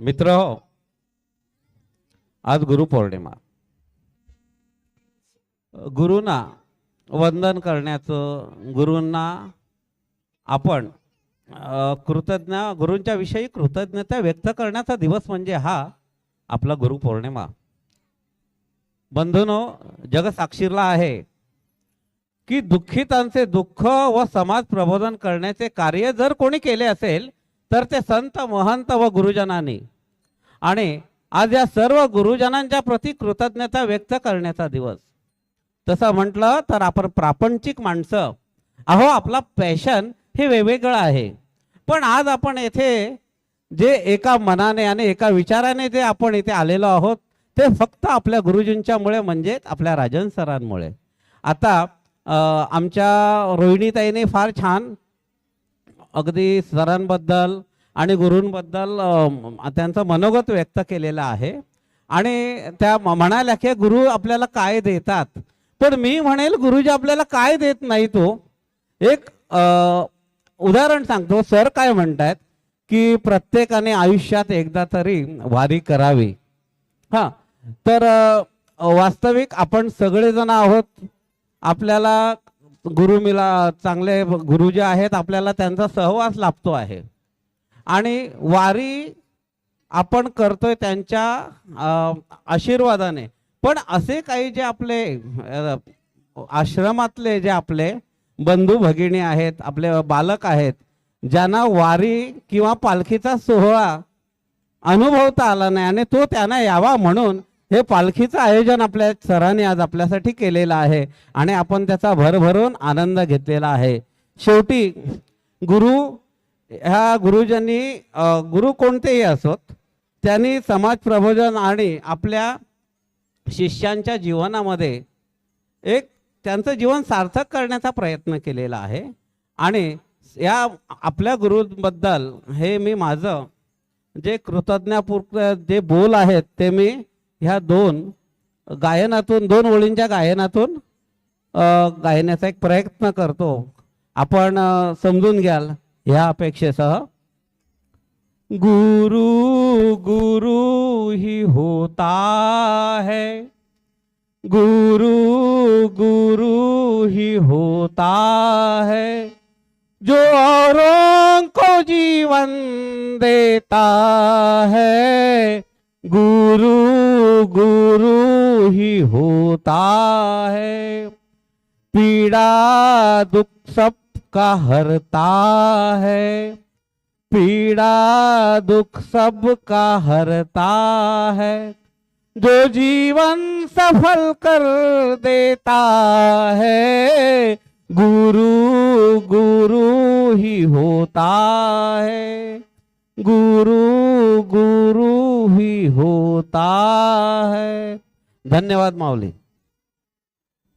मित्र आज गुरुपौर्णिमा. गुरुंना वंदन करण्याचं गुरूंना आपण कृतज्ञ गुरूंच्या विषयी कृतज्ञता व्यक्त करण्याचा दिवस म्हणजे हा आपला गुरुपौर्णिमा. बंधूनो जगसाक्षीरला आहे की दुःखितांचे दुःख व समाज प्रबोधन करण्याचे कार्य जर कोणी केले असेल तर ते संत महंत व गुरुजनांनी. आणि आज या सर्व गुरुजनांच्या प्रती कृतज्ञता व्यक्त करण्याचा दिवस. तसं म्हटलं तर आपण प्रापंचिक माणसं. अहो आपला पॅशन हे वेगवेगळं आहे. पण आज आपण येथे जे एका मनाने आणि एका विचाराने जे आपण इथे आलेलो आहोत ते फक्त आपल्या गुरुजींच्यामुळे म्हणजेच आपल्या राजन सरांमुळे. आता आमच्या रोहिणीताईने फार छान अगदी सरांबद्दल आणि गुरूंबद्दल त्यांचं मनोगत व्यक्त केलेलं आहे. आणि त्या म- म्हणाल्या की गुरु आपल्याला काय देतात? पण मी म्हणेल गुरुजी आपल्याला काय देत नाही तो? एक उदाहरण सांगतो. सर काय म्हणतात की प्रत्येकाने आयुष्यात एकदा तरी वारी करावी. हा. तर वास्तविक आपण सगळेजण आहोत. आपल्याला गुरु मिला चांगले गुरु जे आहेत आपल्याला त्यांचा सहवास लाभतो आहे. आणि वारी आपण करतोय त्यांच्या आशीर्वादाने. पण असे काही जे आपले आश्रमातले जे आपले बंधू भगिनी आहेत आपले बालक आहेत ज्यांना वारी किंवा पालखीचा सोहळा अनुभवता आला नाही आणि तो त्यांना यावा म्हणून हे पालखीचं आयोजन आपल्या सरांनी आज आपल्यासाठी केलेलं आहे आणि आपण त्याचा भरभरून आनंद घेतलेला आहे. शेवटी गुरु ह्या गुरुजनी गुरु कोणतेही असोत त्यांनी समाज प्रबोधन आणि आपल्या शिष्यांच्या जीवनामध्ये एक त्यांचं जीवन सार्थक करण्याचा प्रयत्न केलेला आहे. आणि या आपल्या गुरुबद्दल हे मी माझं जे कृतज्ञापूर्वक जे बोल आहेत ते मी ह्या दोन गायनातून दोन ओळींच्या गायनातून गायनाचा एक प्रयत्न करतो. आपण समजून घ्याल ह्या अपेक्षेसह. गुरु गुरु ही होता है. गुरु गुरु ही होता है. जो औरों को जीवन देता है गुरु गुरु ही होता है। पीड़ा दुख सब का हरता है। पीड़ा दुख सब का हरता है। जो जीवन सफल कर देता है, गुरु गुरु ही होता है। गुरु गुरु ही होता धन्यवाद माऊली.